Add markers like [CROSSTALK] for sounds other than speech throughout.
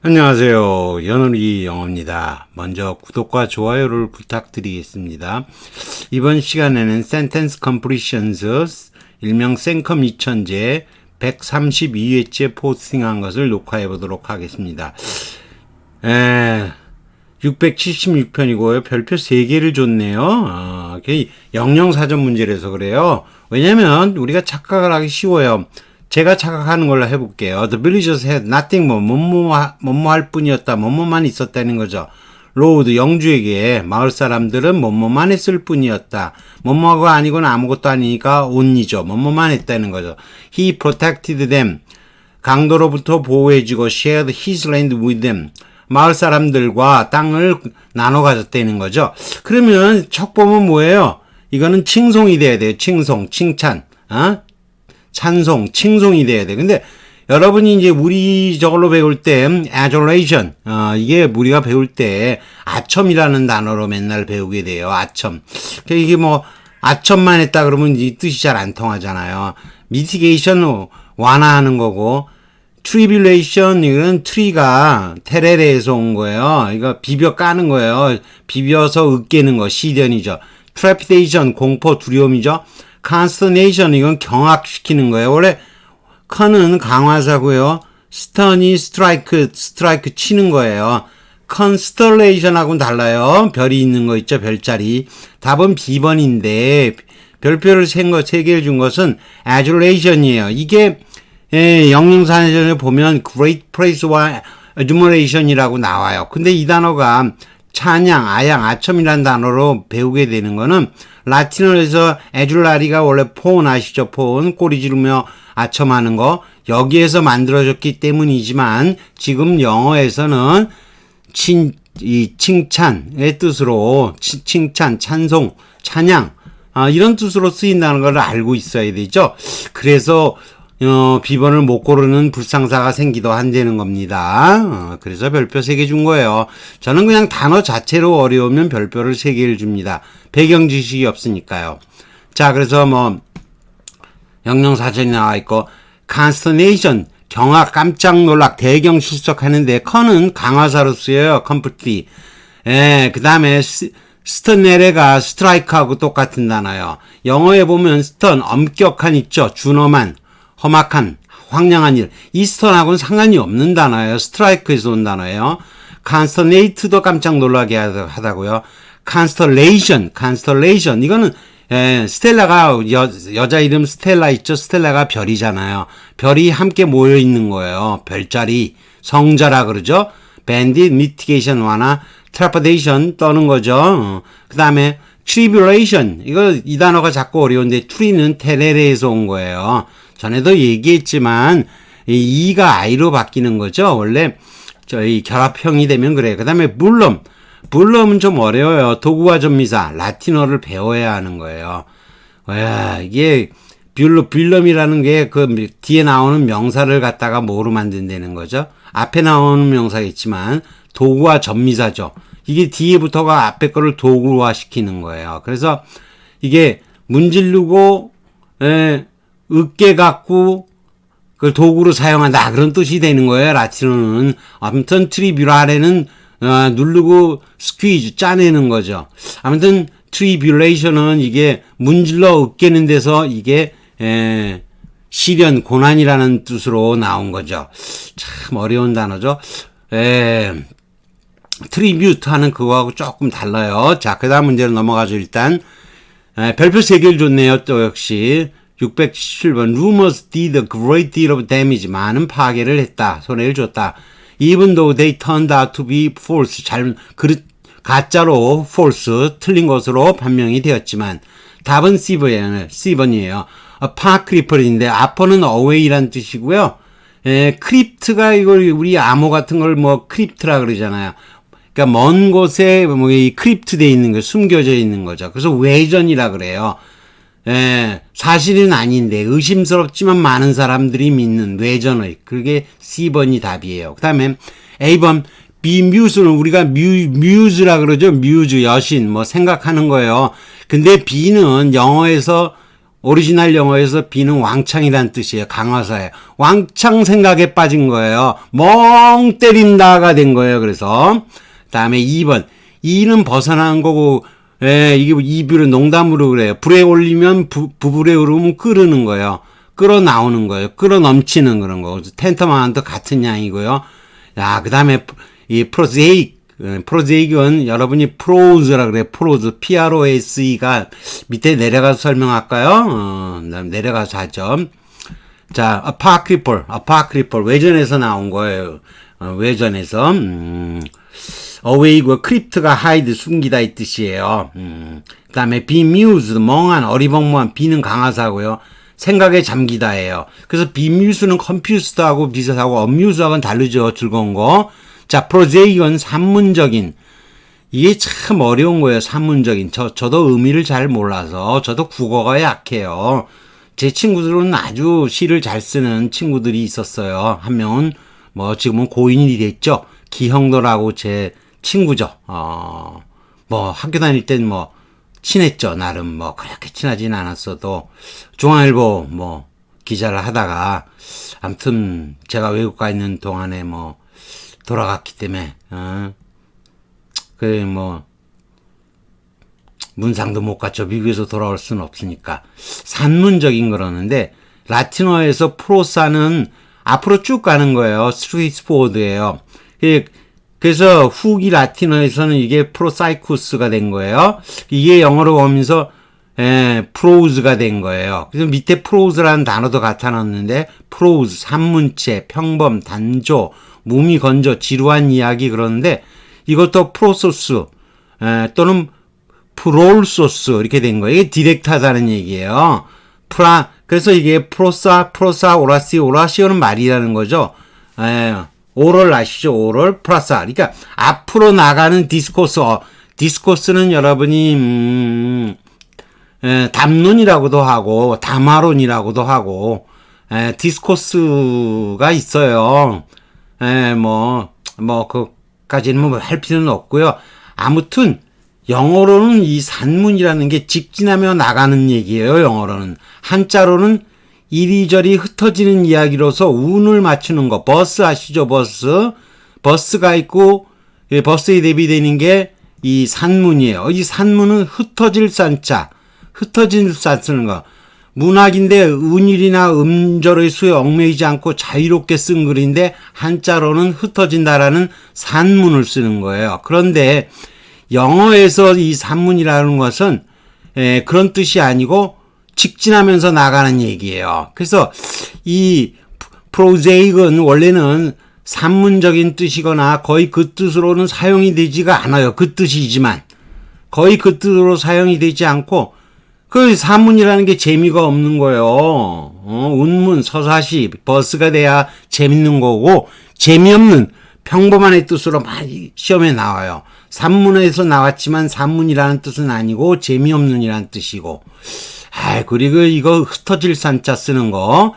안녕하세요. 연월이 영어입니다. 먼저 구독과 좋아요를 부탁드리겠습니다. 이번 시간에는 Sentence Completions, 일명 생컴 2000제 132회째 포스팅한 것을 녹화해 보도록 하겠습니다. 에, 676편이고요. 별표 3개를 줬네요. 어, 영영 사전 문제라서 그래요. 왜냐면 우리가 착각을 하기 쉬워요. 제가 착각하는 걸로 해볼게요. The villagers had nothing 뭐, 뭐뭐, 할 뿐이었다. 뭐뭐만 있었다는 거죠. 로우드 영주에게 마을 사람들은 뭐뭐만 했을 뿐이었다. 뭐뭐가 아니고는 아무것도 아니니까 온이죠. 뭐뭐만 했다는 거죠. He protected them. 강도로부터 보호해주고 shared his land with them. 마을 사람들과 땅을 나눠 가졌다는 거죠. 그러면 척보면 뭐예요? 이거는 칭송이 돼야 돼요. 칭송, 칭찬. 어? 찬송, 칭송이 돼야 돼. 근데 여러분이 이제 우리 저걸로 배울 때 adulation 어, 이게 우리가 배울 때 아첨이라는 단어로 맨날 배우게 돼요. 아첨. 그러니까 이게 뭐 아첨만 했다 그러면 이 뜻이 잘 안 통하잖아요. 미티게이션 완화하는 거고 트리빌레이션 이건 트리가 테레레에서 온 거예요. 이거 비벼 까는 거예요. 비벼서 으깨는 거 시련이죠. 트래피데이션 공포 두려움이죠. Consternation 이건 경악시키는 거예요. 원래 컨은 강화사고요. 스턴이 스트라이크 스트라이크 치는 거예요. constellation하고는 달라요. 별이 있는 거 있죠. 별자리. 답은 B번인데 별표를 센거 세 개를 준 것은 adulation이에요. 이게 예, 영영사전에 보면 great praise와 admiration이라고 나와요. 근데 이 단어가 찬양, 아양, 아첨이라는 단어로 배우게 되는 거는 라틴어에서 에줄라리가 원래 포온 아시죠? 포온 꼬리 지르며 아첨하는 거 여기에서 만들어졌기 때문이지만 지금 영어에서는 친, 이 칭찬의 뜻으로 치, 칭찬, 찬송, 찬양 아, 이런 뜻으로 쓰인다는 걸 알고 있어야 되죠. 그래서 어, 비번을 못 고르는 불상사가 생기도 한다는 겁니다. 어, 그래서 별표 3개 준 거예요. 저는 그냥 단어 자체로 어려우면 별표를 3개를 줍니다. 배경 지식이 없으니까요. 자, 그래서 뭐, 영영사전이 나와 있고, consternation, 경악, 깜짝 놀락, 대경 출석하는데, 컨은 강화사로 쓰여요. completely. 예, 그 다음에, 스턴네레가 스트라이크하고 똑같은 단어요. 영어에 보면 스턴, 엄격한 있죠. 준엄한. 험악한, 황량한 일. 이스턴하고는 상관이 없는 단어예요. 스트라이크에서 온 단어예요. 칸스터네이트도 깜짝 놀라게 하다고요. 칸스터레이션, 칸스터레이션. 이거는 예, 스텔라가 여, 여자 이름 스텔라 있죠? 스텔라가 별이잖아요. 별이 함께 모여 있는 거예요. 별자리, 성자라 그러죠? 밴딧, 미티게이션 완화, 트라퍼데이션 떠는 거죠. 어. 그 다음에 트리뷰레이션. 이거 이 단어가 자꾸 어려운데 트리는 테레레에서 온 거예요. 전에도 얘기했지만 이 이가 i로 바뀌는 거죠. 원래 저희 결합형이 되면 그래요. 그 다음에 물럼. 물럼은 좀 어려워요. 도구와 전미사. 라틴어를 배워야 하는 거예요. 와, 이게 뷰러, 뷰럼이라는 게 그 뒤에 나오는 명사를 갖다가 뭐로 만든다는 거죠. 앞에 나오는 명사겠지만 도구와 전미사죠. 이게 뒤에 부터가 앞에 거를 도구화 시키는 거예요. 그래서 이게 문질르고 에, 으깨 갖고 그걸 도구로 사용한다. 그런 뜻이 되는 거예요 라틴어는. 아무튼 트리뷰라레는 어, 누르고 스퀴즈 짜내는 거죠. 아무튼 트리뷰레이션은 이게 문질러 으깨는 데서 이게 에, 시련 고난이라는 뜻으로 나온 거죠. 참 어려운 단어죠. 에, 트리뷰트 하는 그거하고 조금 달라요. 자 그 다음 문제로 넘어가죠 일단. 에, 별표 3개를 줬네요 또 역시 677번 Rumors did a great deal of damage. 많은 파괴를 했다. 손해를 줬다. Even though they turned out to be false. 잘, 그, 가짜로 false, 틀린 것으로 판명이 되었지만 답은 C번이에요. C번이에요. 파크 리퍼인데 아퍼는 away란 뜻이고요. 에, 크립트가 이걸 우리 암호 같은 걸 뭐 크립트라 그러잖아요. 그러니까 먼 곳에 뭐 이 크립트 돼 있는 거 숨겨져 있는 거죠. 그래서 외전이라 그래요. 예, 사실은 아닌데 의심스럽지만 많은 사람들이 믿는 외전의 그게 C번이 답이에요. 그 다음에 A번 비뮤즈는 우리가 뮤, 뮤즈라 그러죠. 뮤즈 여신 뭐 생각하는 거예요. 근데 B는 영어에서 오리지널 영어에서 B는 왕창이란 뜻이에요. 강화사예요. 왕창 생각에 빠진 거예요. 멍 때린다가 된 거예요. 그래서 다음에 2번 이는 벗어난 거고 예, 이게 이뷰를 농담으로 그래요. 불에 올리면 부, 부불에 오르면 끓는 거예요. 끓어 나오는 거예요. 끓어 넘치는 그런 거. 텐터만도 같은 양이고요. 야, 그 다음에 이 프로제익 예, 프로제익은 여러분이 프로즈라 그래. 프로즈. P-R-O-S-E가 밑에 내려가서 설명할까요? 어, 내려가서 하죠. 자, 아파크리폴. 아파크리폴. 외전에서 나온 거예요. 어, 외전에서. 음, 어웨이고 크립트가 하이드 숨기다 이 뜻이에요. 음, 그 다음에 mused 멍한 어리벙멍한 비는 강화사고요. 생각에 잠기다예요. 그래서 mused는 confused하고 비슷하고 amused하고는 다르죠. 즐거운 거. 자, prosaic은 산문적인 이게 참 어려운 거예요. 산문적인. 저, 저도 의미를 잘 몰라서 저도 국어가 약해요. 제 친구들은 아주 시를 잘 쓰는 친구들이 있었어요. 한 명은 뭐 지금은 고인이 됐죠. 기형도라고 제 친구죠. 어, 뭐 학교 다닐 땐 뭐 친했죠. 나름 뭐 그렇게 친하진 않았어도 중앙일보 뭐 기자를 하다가 아무튼 제가 외국 가 있는 동안에 뭐 돌아갔기 때문에 어, 그뭐 문상도 못 갔죠. 미국에서 돌아올 수는 없으니까. 산문적인 거라는데, 라틴어에서 프로사는 앞으로 쭉 가는 거예요. 스트리트포드예요. 그래서 후기 라틴어에서는 이게 프로사이쿠스가 된 거예요. 이게 영어로 오면서 에, 프로우즈가 된 거예요. 그래서 밑에 프로우즈라는 단어도 갖다 놨는데 프로우즈, 산문체, 평범, 단조, 무미건조, 지루한 이야기 그러는데 이것도 프로소스 에, 또는 프롤소스 이렇게 된 거예요. 이게 디렉트하다는 얘기예요. 프라 그래서 이게 프로사 프로사 오라시 오라시오는 말이라는 거죠. 에, 오럴 아시죠? 오럴 프라사. 그러니까 앞으로 나가는 디스코스. 어, 디스코스는 여러분이 음, 에, 담론이라고도 하고 담화론이라고도 하고 에, 디스코스가 있어요. 에, 뭐, 뭐, 그까지는 뭐 할 필요는 없고요. 아무튼 영어로는 이 산문이라는 게 직진하며 나가는 얘기예요. 영어로는 한자로는 이리저리 흩어지는 이야기로서 운을 맞추는 거. 버스 아시죠? 버스. 버스가 있고 예, 버스에 대비되는 게 이 산문이에요. 이 산문은 흩어질 산자. 흩어진 산 쓰는 거. 문학인데 은일이나 음절의 수에 얽매이지 않고 자유롭게 쓴 글인데 한자로는 흩어진다라는 산문을 쓰는 거예요. 그런데 영어에서 이 산문이라는 것은 에, 그런 뜻이 아니고 직진하면서 나가는 얘기예요. 그래서 이 프로제익은 원래는 산문적인 뜻이거나 거의 그 뜻으로는 사용이 되지가 않아요. 그 뜻이지만 거의 그 뜻으로 사용이 되지 않고 그 산문이라는 게 재미가 없는 거예요. 어, 운문, 서사시, 버스가 돼야 재밌는 거고 재미없는 평범한의 뜻으로 많이 시험에 나와요. 산문에서 나왔지만 산문이라는 뜻은 아니고 재미없는이라는 뜻이고 아, 그리고 이거 흩어질 산자 쓰는 거,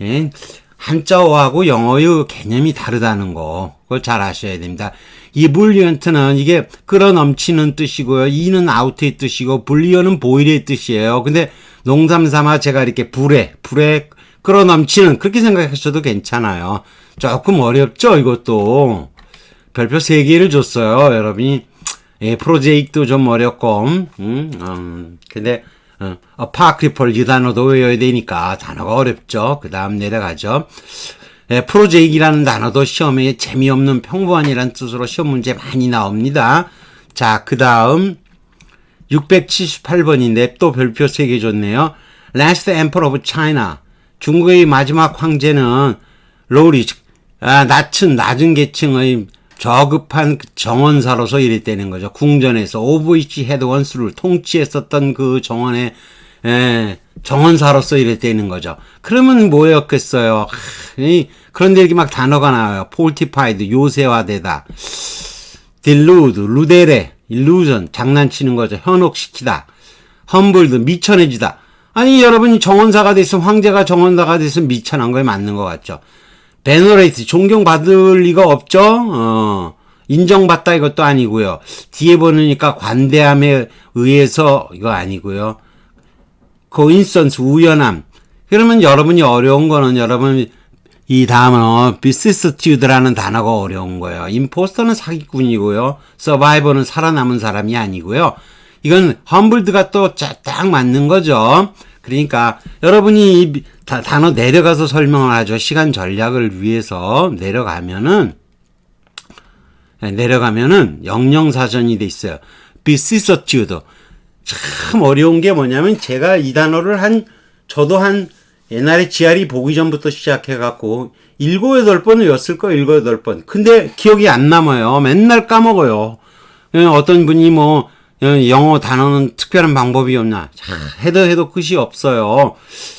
예, 한자어하고 영어의 개념이 다르다는 거, 그걸 잘 아셔야 됩니다. 이 불리언트는 이게 끌어 넘치는 뜻이고요. 이는 아우트의 뜻이고, 불리언은 보일의 뜻이에요. 근데 농담 삼아 제가 이렇게 불에, 불에 끌어 넘치는, 그렇게 생각하셔도 괜찮아요. 조금 어렵죠, 이것도. 별표 3개를 줬어요, 여러분이. 예, 프로젝트도 좀 어렵고, 음, 음, 근데, 어, 아파크리폴 이 단어도 외워야 되니까 단어가 어렵죠. 그 다음 내려가죠. 예, 프로제익이라는 단어도 시험에 재미없는 평범한이라는 뜻으로 시험 문제 많이 나옵니다. 자, 그 다음 678번인데 또 별표 3개 줬네요. Last Emperor of China. 중국의 마지막 황제는 로리, 아, 낮은, 낮은 계층의 저급한 정원사로서 일했다는 거죠. 궁전에서 오브이치 헤드원스를 통치했었던 그 정원의 에, 정원사로서 일했다는 거죠. 그러면 뭐였겠어요? 그런데 이렇게 막 단어가 나와요. 폴티파이드, 요새화되다. 딜루드, 루데레, 일루전, 장난치는 거죠. 현혹시키다. 험블드, 미천해지다. 아니, 여러분이 정원사가 됐으면, 황제가 정원사가 됐으면 미천한 거에 맞는 것 같죠. 베너레이트 존경받을 리가 없죠. 어, 인정받다 이것도 아니고요. 뒤에 보니까 관대함에 의해서 이거 아니고요. coincidence, 우연함. 그러면 여러분이 어려운 거는 여러분 이 단어 vicissitude라는 단어가 어려운 거예요. 임포스터는 사기꾼이고요. 서바이버는 살아남은 사람이 아니고요. 이건 험블드가 또 딱 맞는 거죠. 그러니까 여러분이 이 다- 단어 내려가서 설명을 하죠. 시간 전략을 위해서 내려가면은 네, 내려가면은 영영사전이 돼 있어요. vicissitude. 참 어려운 게 뭐냐면 제가 이 단어를 한 저도 한 옛날에 GRE 보기 전부터 시작해 갖고 일곱 여덟 번 외웠을 거예요. 일곱 여덟 번. 근데 기억이 안 남아요. 맨날 까먹어요. 예, 어떤 분이 뭐 어, 영어 단어는 특별한 방법이 없나? 자, 해도 해도 끝이 없어요.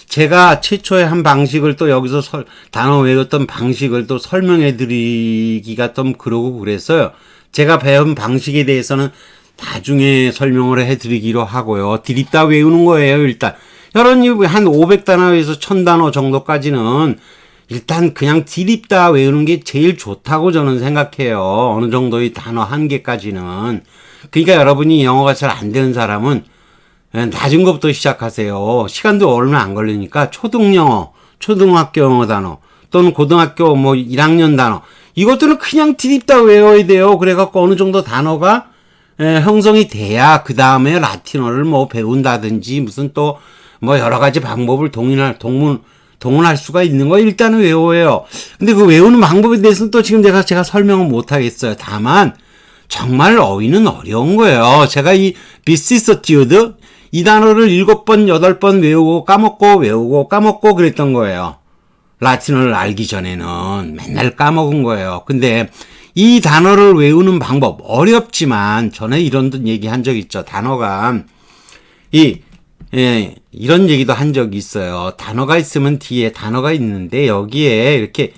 제가 최초에 한 방식을 또 여기서 설- 단어 외웠던 방식을 또 설명해 드리기가 좀 그러고 그랬어요. 제가 배운 방식에 대해서는 나중에 설명을 해 드리기로 하고요. 드립다 외우는 거예요, 일단. 여러분이 한 500단어에서 1000단어 정도까지는 일단 그냥 드립다 외우는 게 제일 좋다고 저는 생각해요. 어느 정도의 단어 한 개까지는. 그러니까 여러분이 영어가 잘 안 되는 사람은 예, 낮은 것부터 시작하세요. 시간도 얼마 안 걸리니까 초등 영어, 초등학교 영어 단어 또는 고등학교 뭐 1학년 단어 이것들은 그냥 드립다 외워야 돼요. 그래갖고 어느 정도 단어가 예, 형성이 돼야 그 다음에 라틴어를 뭐 배운다든지 무슨 또 뭐 여러 가지 방법을 동인할 동문 동원할 수가 있는 거 일단은 외워요. 근데 그 외우는 방법에 대해서는 또 지금 제가 제가 설명은 못 하겠어요. 다만 정말 어휘는 어려운 거예요. 제가 이 vicissitude 이 단어를 일곱 번 여덟 번 외우고 까먹고 외우고 까먹고 그랬던 거예요. 라틴어를 알기 전에는 맨날 까먹은 거예요. 근데 이 단어를 외우는 방법 어렵지만 전에 이런 얘기 한 적 있죠. 단어가 이 예, 이런 얘기도 한 적이 있어요. 단어가 있으면 뒤에 단어가 있는데 여기에 이렇게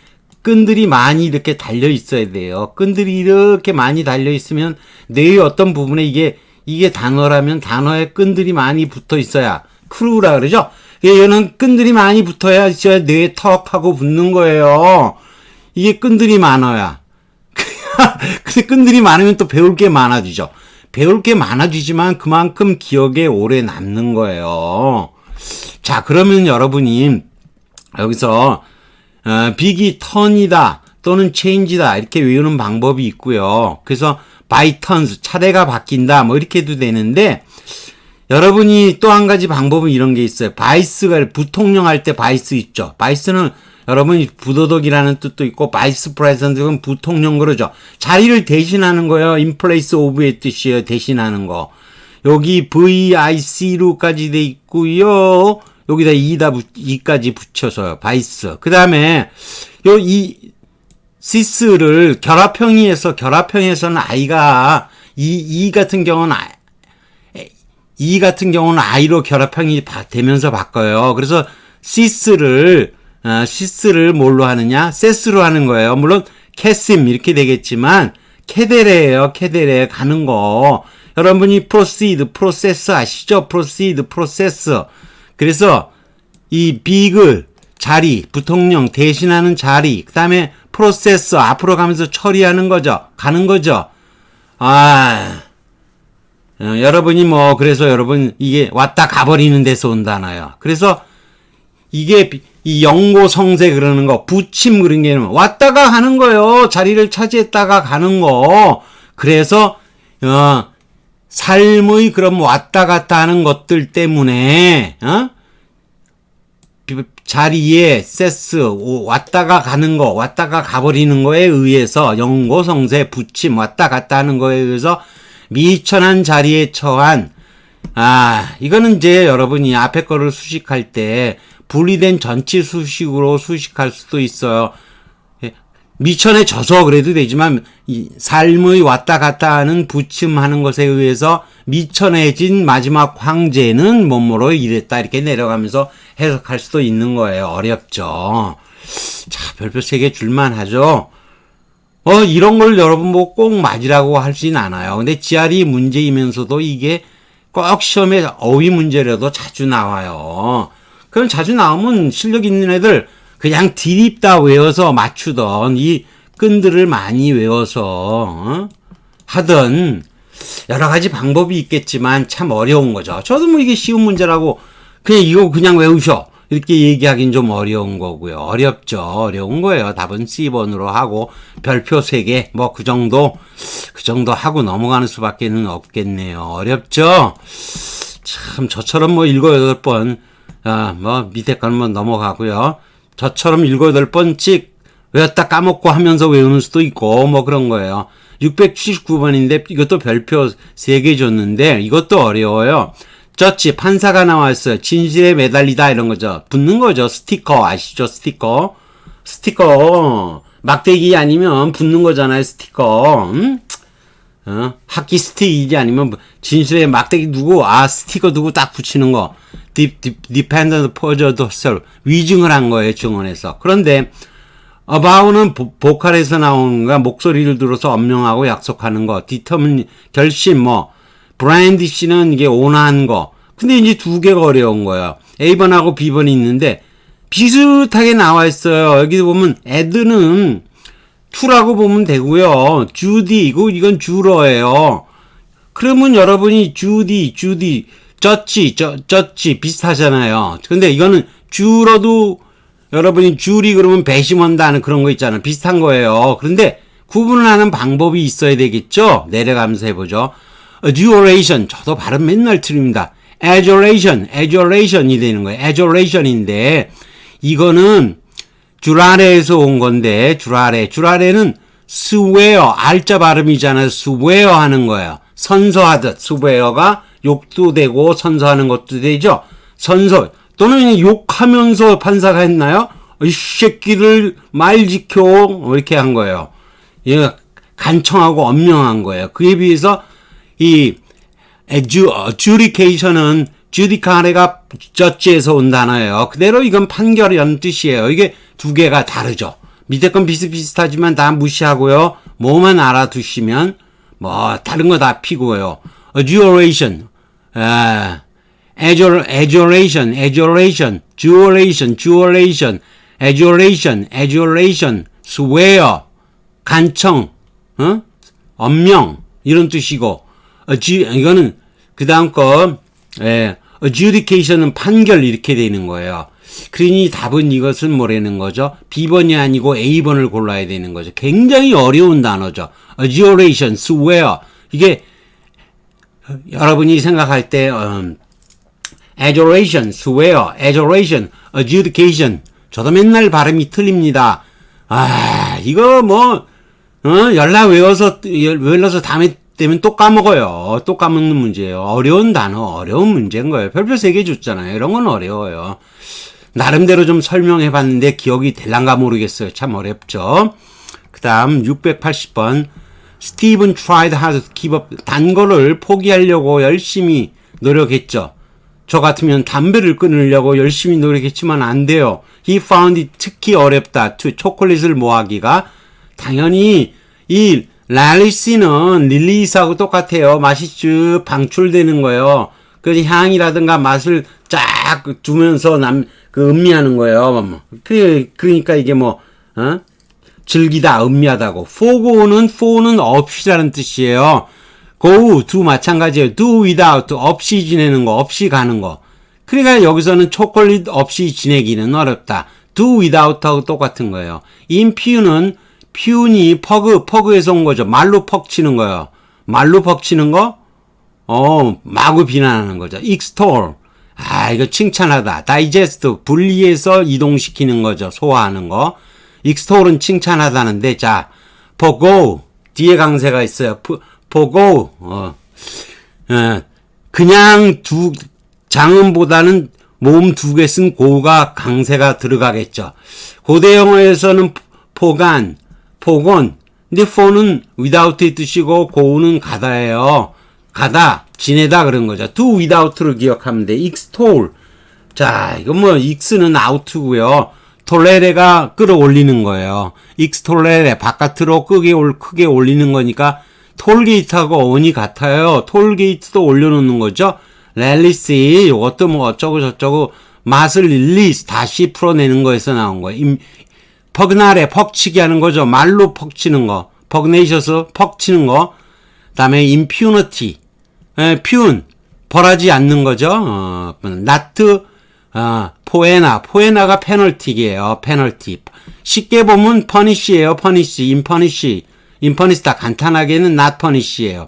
끈들이 많이 이렇게 달려 있어야 돼요. 끈들이 이렇게 많이 달려 있으면 뇌의 어떤 부분에 이게 이게 단어라면 단어에 끈들이 많이 붙어 있어야 크루라 그러죠. 얘는 끈들이 많이 붙어야 진짜 뇌에 턱 하고 붙는 거예요. 이게 끈들이 많아야. [LAUGHS] 근데 끈들이 많으면 또 배울 게 많아지죠. 배울 게 많아지지만 그만큼 기억에 오래 남는 거예요. 자, 그러면 여러분이 여기서 어, 빅이 턴이다 또는 체인지다 이렇게 외우는 방법이 있고요. 그래서 by turns 차례가 바뀐다 뭐 이렇게 해도 되는데 여러분이 또 한 가지 방법은 이런 게 있어요. 바이스가 부통령 할 때 바이스 있죠. 바이스는 여러분이 부도덕이라는 뜻도 있고 바이스 프레젠트는 부통령 그러죠. 자리를 대신하는 거예요. place of의 뜻이에요. 대신하는 거. 여기 VIC로까지 돼 있고요. 여기다 이다 붙, 이까지 붙여서요. 바이스. 그 다음에 요 이 시스를 결합형이에서 결합형에서는 아이가 이, 이 같은 경우는 아, 이 같은 경우는 아이로 결합형이 바- 되면서 바꿔요. 그래서 시스를 어, 시스를 뭘로 하느냐? 세스로 하는 거예요. 물론 캐심 이렇게 되겠지만 캐데레예요. 캐데레 가는 거. 여러분이 proceed, 프로세스 아시죠? proceed, 프로세스. 그래서 이 빅을 자리, 부통령 대신하는 자리, 그 다음에 프로세스 앞으로 가면서 처리하는 거죠. 가는 거죠. 아, 어, 여러분이 뭐 그래서 여러분 이게 왔다 가버리는 데서 온다나요. 그래서 이게 비- 이 영고 성세 그러는 거 부침 그런 게 왔다가 가는 거예요. 자리를 차지했다가 가는 거. 그래서 어 삶의 그럼 왔다 갔다 하는 것들 때문에 어 비- 자리에 세스 오, 왔다가 가는 거 왔다가 가버리는 거에 의해서 영고 성세 부침 왔다 갔다 하는 거에 의해서 미천한 자리에 처한 아 이거는 이제 여러분이 앞에 거를 수식할 때 분리된 전치 수식으로 수식할 수도 있어요. 예, 미천에 져서 그래도 되지만 이 삶의 왔다 갔다 하는 부침하는 것에 의해서 미천해진 마지막 황제는 뭐뭐로 이랬다 이렇게 내려가면서 해석할 수도 있는 거예요. 어렵죠. 자 별표 세 개 줄만 하죠. 어 이런 걸 여러분 뭐 꼭 맞으라고 하진 않아요. 근데 GRE 문제이면서도 이게 꼭 시험에 어휘 문제라도 자주 나와요. 그럼 자주 나오면 실력 있는 애들 그냥 디립다 외워서 맞추던 이 끈들을 많이 외워서 어? 하던 여러 가지 방법이 있겠지만 참 어려운 거죠. 저도 뭐 이게 쉬운 문제라고 그냥 이거 그냥 외우셔. 이렇게 얘기하긴 좀 어려운 거고요. 어렵죠. 어려운 거예요. 답은 C번으로 하고 별표 3개 뭐 그 정도 그 정도 하고 넘어가는 수밖에는 없겠네요. 어렵죠? 참 저처럼 뭐 일곱 여덟 번 아, 뭐 밑에 거는 뭐 넘어가고요. 저처럼 일곱 여덟 번씩 외웠다 까먹고 하면서 외우는 수도 있고 뭐 그런 거예요. 679번인데 이것도 별표 3개 줬는데 이것도 어려워요. 저치 판사가 나왔어요. 진실에 매달리다 이런 거죠. 붙는 거죠. 스티커 아시죠? 스티커. 스티커 막대기 아니면 붙는 거잖아요. 스티커. 음? 어? 학기 스틱이지 아니면 진실에 막대기 두고 아 스티커 두고 딱 붙이는 거. dependent 위증을 한 거예요 증언에서. 그런데 about는 보- 보컬에서 나오는 거 목소리를 들어서 엄명하고 약속하는 거. determine 결심 뭐 브라인드 씨는 이게 온화한 거. 근데 이제 두 개가 어려운 거예요. A번하고 B번이 있는데 비슷하게 나와 있어요. 여기 보면 애드는 투라고 보면 되고요. 주디 이거 이건 주러예요. 그러면 여러분이 주디 주디 쩌치 쩌 쩌치 비슷하잖아요. 근데 이거는 주러도 여러분이 주리 그러면 배심한다는 그런 거 있잖아요. 비슷한 거예요. 그런데 구분을 하는 방법이 있어야 되겠죠. 내려가면서 해보죠. duration 저도 발음 맨날 틀립니다. adulation adulation이 되는 거예요. adulation인데 이거는 주라레에서 온 건데 주라레 주라레는 swear 알자 발음이잖아요. swear 하는 거예요. 선서하듯 swear가 욕도 되고 선서하는 것도 되죠. 선서 또는 욕하면서 판사가 했나요? 이 새끼들 말 지켜 뭐 이렇게 한 거예요. 얘가 간청하고 엄명한 거예요. 그에 비해서 이 adju- adjudication은 주디카레가 저지에서 온 단어예요. 그대로 이건 판결이라는 뜻이에요. 이게 두 개가 다르죠. 밑에 건 비슷비슷하지만 다 무시하고요. 뭐만 알아두시면 뭐 다른 거 다 피고요. adjuration, 아, adjuration, adjuration, juration, juration, adjuration, adjuration, swear, 간청, 어? 엄명 이런 뜻이고 adju- 이거는 그 다음 거 예, adjudication은 판결 이렇게 되는 거예요. 그러니 답은 이것은 뭐라는 거죠? B번이 아니고 A번을 골라야 되는 거죠. 굉장히 어려운 단어죠. adjuration, swear 이게 여러분이 생각할 때 음, adjuration, swear, adjuration, adjudication 저도 맨날 발음이 틀립니다. 아 이거 뭐 어, 연락 외워서 외워서 다음에 되면 또 까먹어요. 또 까먹는 문제예요. 어려운 단어, 어려운 문제인 거예요. 별표 세 개 줬잖아요. 이런 건 어려워요. 나름대로 좀 설명해 봤는데 기억이 될란가 모르겠어요. 참 어렵죠. 그 다음 680번 스티븐 tried hard to give up 단 거를 포기하려고 열심히 노력했죠. 저 같으면 담배를 끊으려고 열심히 노력했지만 안 돼요. He found it 특히 어렵다. to 초콜릿을 모아기가 당연히 이 랄리씨는 릴리스하고 똑같아요. 맛이 쭉 방출되는 거예요. 그 향이라든가 맛을 쫙 두면서 남, 그 음미하는 거예요. 그, 그러니까 이게 뭐, 어? 즐기다, 음미하다고. forgo는, for는 없이라는 뜻이에요. go, do 마찬가지예요. do without, 없이 지내는 거, 없이 가는 거. 그러니까 여기서는 초콜릿 없이 지내기는 어렵다. do without하고 똑같은 거예요. impew는 퓨니 퍼그 퍼그에서 온 거죠. 말로 퍽 치는 거예요. 말로 퍽 치는 거? 어, 마구 비난하는 거죠. extol. 아, 이거 칭찬하다. digest 분리해서 이동시키는 거죠. 소화하는 거. extol은 칭찬하다는데 자, forgo 뒤에 강세가 있어요. forgo 어. 예, 그냥 두 장음보다는 몸 두 개 쓴 고가 강세가 들어가겠죠. 고대 영어에서는 포간, 포곤. 근데 for는 without의 뜻이고 go는 가다예요. 가다, 지내다 그런 거죠. do without를 기억하면 돼. extol. 자, 이건 뭐 x는 out고요. 톨레레가 끌어올리는 거예요. 익스톨레레 바깥으로 크게 올 크게 올리는 거니까 톨게이트하고 어원이 같아요. 톨게이트도 올려놓는 거죠. 랠리스 이것도 뭐 어쩌고 저쩌고 맛을 릴리스 다시 풀어내는 거에서 나온 거예요. 임, 퍼그나레 퍽치기 하는 거죠. 말로 퍽치는 거. 퍼그네이셔스 퍽치는 거. 다음에 임퓨너티 퓨운 벌하지 않는 거죠. 어, not 아, 포에나, 포에나가 페널티예요. 페널티. 쉽게 보면 퍼니시예요. 퍼니시, 인퍼니시. 인퍼니시 다 간단하게는 punish예요.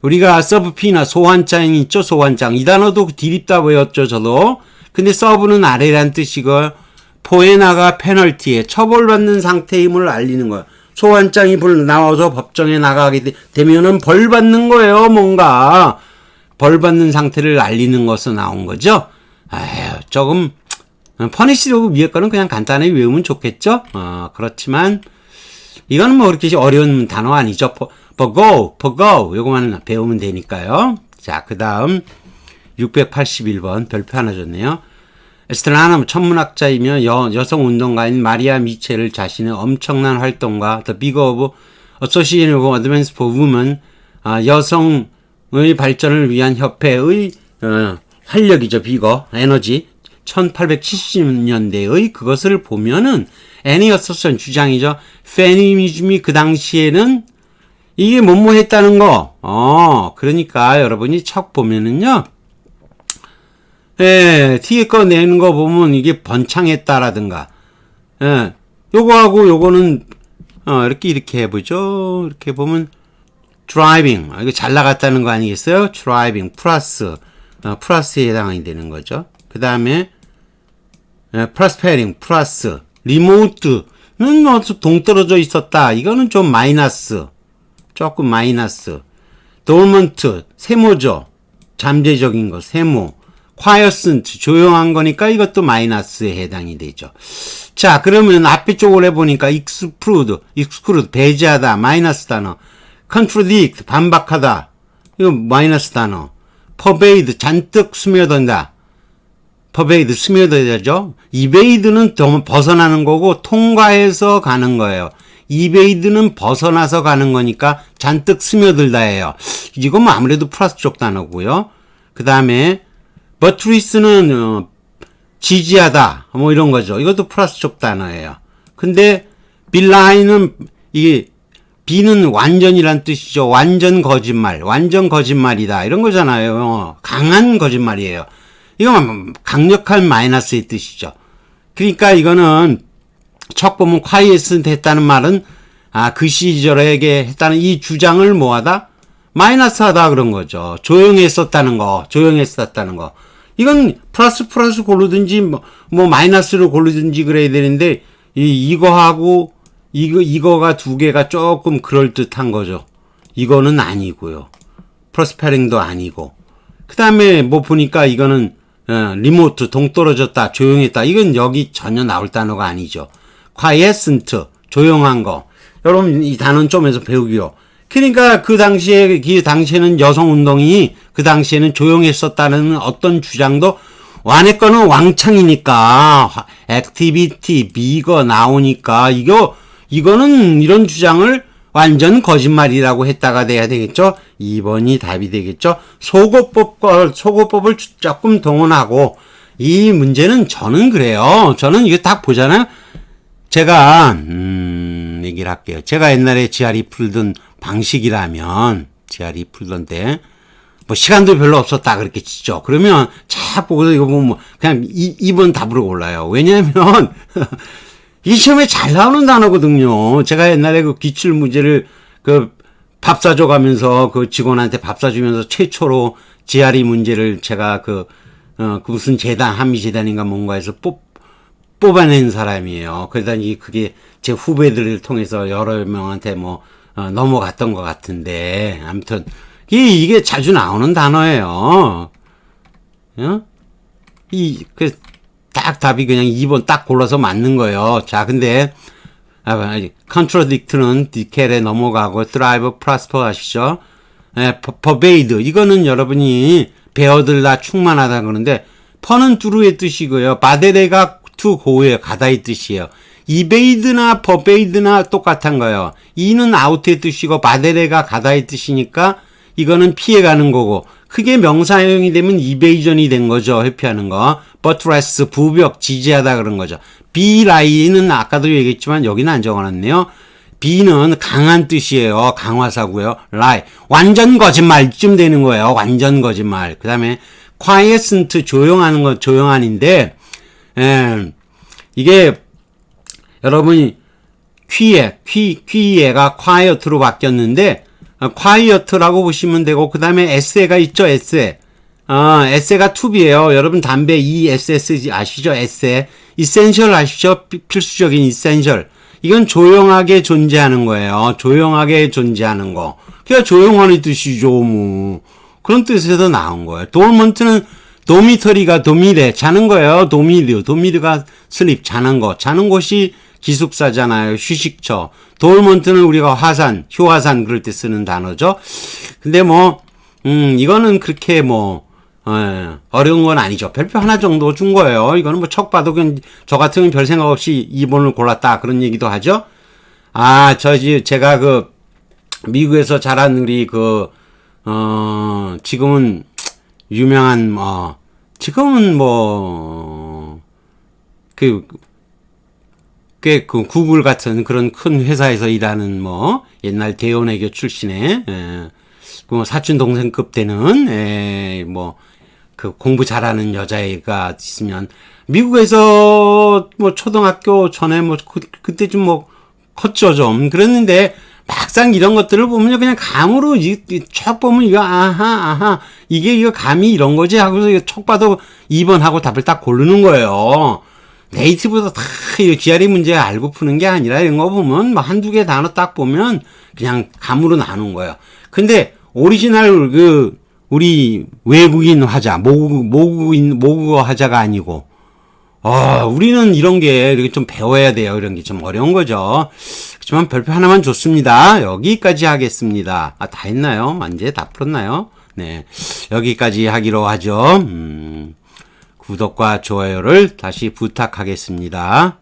우리가 서브피나 소환장 있죠? 소환장. 이 단어도 디립다 외웠죠, 저도. 근데 서브는 아래란 뜻이고 포에나가 페널티에 처벌받는 상태임을 알리는 거예요. 소환장이 불 나와서 법정에 나가게 되- 되면은 벌 받는 거예요, 뭔가. 벌 받는 상태를 알리는 것으로 나온 거죠. 아휴, 조금 퍼니시로 위에 거는 그냥 간단하게 외우면 좋겠죠. 어, 그렇지만 이거는 뭐 그렇게 어려운 단어 아니죠. for go 요거만 배우면 되니까요. 자, 그 다음 681번 별표 하나 줬네요. 에스트라는 천문학자이며 여, 여성 운동가인 마리아 미첼을 자신의 엄청난 활동과 The Big of Association of Advance for Women 아, 여성의 발전을 위한 협회의 어, 활력이죠 비거 에너지 1870년대의 그것을 보면은 애니 어서선 주장이죠 페미니즘이 그 당시에는 이게 뭐뭐 했다는 거. 어, 그러니까 여러분이 척 보면은요. 예, 뒤에 거 내는 거 보면 이게 번창했다라든가. 예, 요거하고 요거는, 어, 이렇게, 이렇게 해보죠. 이렇게 보면, driving. 아, 이거 잘 나갔다는 거 아니겠어요? driving. 플러스, 어, 플러스에 해당이 되는 거죠. 그 다음에, 예, prospering. 플러스. remote는 뭐 동떨어져 있었다. 이거는 좀 마이너스. 조금 마이너스. dormant. 세모죠. 잠재적인 거, 세모. Quiescent. 조용한 거니까 이것도 마이너스에 해당이 되죠. 자, 그러면 앞에 쪽을 해보니까 exclude, exclude, 배제하다, 마이너스 단어. contradict, 반박하다. 이거 마이너스 단어. pervade, 잔뜩 스며든다. pervade, 스며들죠. 더 벗어나는 거고, 통과해서 가는 거예요. evade는 벗어나서 가는 거니까 잔뜩 스며들다예요. 이건 뭐 아무래도 플러스 쪽 단어고요. 그 다음에 buttress는 어, 지지하다 뭐 이런 거죠. 이것도 플러스 쪽 단어예요. 근데 빌라이는 이게 B는 완전이란 뜻이죠. 완전 거짓말, 완전 거짓말이다 이런 거잖아요. 어, 강한 거짓말이에요. 이건 강력한 마이너스의 뜻이죠. 그러니까 이거는 척 보면 quiescent 했다는 말은 아 그 시절에게 했다는 이 주장을 뭐하다 마이너스하다 그런 거죠. 조용했었다는 거, 조용했었다는 거. 이건 플러스 플러스 고르든지 뭐, 뭐 마이너스로 고르든지 그래야 되는데 이 이거하고 이거 이거가 두 개가 조금 그럴 듯한 거죠. 이거는 아니고요. 프로스페링도 아니고. 그다음에 뭐 보니까 이거는 어, 리모트 동떨어졌다, 조용했다. 이건 여기 전혀 나올 단어가 아니죠. quiescent 조용한 거. 여러분 이 단어 는 좀에서 배우기요. 그러니까 그 당시에 그 당시에는 여성 운동이 그 당시에는 조용했었다는 어떤 주장도 완의 거는 왕창이니까 액티비티 비거 나오니까 이거 이거는 이런 주장을 완전 거짓말이라고 했다가 돼야 되겠죠. 2번이 답이 되겠죠. 소거법과 소거법을 조금 동원하고 이 문제는 저는 그래요. 저는 이거 딱 보잖아요. 제가 음 얘기를 할게요. 제가 옛날에 GRE 풀던 방식이라면 GRE 풀던 때 뭐 시간도 별로 없었다 그렇게 치죠. 그러면 차 보고서 이거 보면 뭐 그냥 이 2번 답으로 골라요. 왜냐면 [LAUGHS] 이 시험에 잘 나오는 단어거든요. 제가 옛날에 그 기출 문제를 그 밥 사줘 가면서 그 직원한테 밥 사주면서 최초로 GRE 문제를 제가 그, 어, 그 무슨 재단, 한미재단인가 뭔가에서 뽑, 뽑아낸 사람이에요. 그러다 이 그게 제 후배들을 통해서 여러 명한테 뭐, 어, 넘어갔던 것 같은데. 아무튼, 이, 이게 자주 나오는 단어예요. 어? 이, 그, 딱 답이 그냥 2번 딱 골라서 맞는 거예요. 자, 근데, 아, contradict는 디켈에 넘어가고, drive, prosper 하시죠? 예, pervade. 이거는 여러분이 배어들다 충만하다 그러는데, 퍼는 두루의 뜻이고요. 바데레가 to go에 가다의 뜻이에요. 이베이드나 버베이드나 똑같은 거예요. 이는 아웃의 뜻이고 바데레가 가다의 뜻이니까 이거는 피해가는 거고 크게 명사형이 되면 이베이전이 된 거죠. 회피하는 거. 버트레스 부벽 지지하다 그런 거죠. 비라이는 아까도 얘기했지만 여기는 안 적어놨네요. B는 강한 뜻이에요. 강화사고요. 라이 완전 거짓말쯤 되는 거예요. 완전 거짓말. 그 다음에 quiescent 조용하는 거 조용한인데 에, 이게 여러분이 퀴에 퀴 퀴에가 quiet로 바뀌었는데 어, quiet라고 보시면 되고 그 다음에 에세가 있죠 에세 어, 에세가 투비예요. 여러분 담배 ESS 아시죠? 에세 이센셜 아시죠? 피- 필수적인 이센셜 이건 조용하게 존재하는 거예요. 조용하게 존재하는 거. 그냥 조용하는 뜻이죠 뭐. 그런 뜻에서 나온 거예요. 돌먼트는 도미터리가 도미래. 자는 거예요. 도미르 도미르가 슬립. 자는 거. 자는 곳이 기숙사잖아요 휴식처 돌먼트는 우리가 화산 효화산 그럴 때 쓰는 단어죠 근데 뭐 음, 이거는 그렇게 뭐, 어, 어려운 건 아니죠. 별표 하나 정도 준 거예요. 이거는 뭐 척 봐도 그냥 저 같으면 별 생각 없이 2번을 골랐다. 그런 얘기도 하죠. 아, 저지, 제가 그, 미국에서 자란 우리 그, 어, 지금은 유명한, 뭐, 지금은 뭐, 그, 꽤 그 구글 같은 그런 큰 회사에서 일하는 뭐, 옛날 대원외교 출신의, 예, 그 사촌 동생급 되는 에, 뭐그 공부 잘하는 여자애가 있으면 미국에서 뭐 초등학교 전에 뭐 그, 그때 좀뭐 컸죠 좀. 그랬는데 막상 이런 것들을 보면 그냥 감으로 이, 이, 척 보면 이거 아하 아하. 이게 이거 감이 이런 거지 하고서 척 봐도 2번 하고 답을 딱 고르는 거예요. 네이티브도 다 이렇게 기아리 문제 알고 푸는 게 아니라 이런 거 보면 뭐 한두 개 단어 딱 보면 그냥 감으로 나눈 거예요. 근데 오리지널 그 우리 외국인 화자 모국 모국인 모국어 화자가 아니고 아 우리는 이런 게 이렇게 좀 배워야 돼요. 이런 게 좀 어려운 거죠. 그렇지만 별표 하나만 줬습니다. 여기까지 하겠습니다. 아 다 했나요? 이제 다 풀었나요? 네 여기까지 하기로 하죠. 음, 구독과 좋아요를 다시 부탁하겠습니다.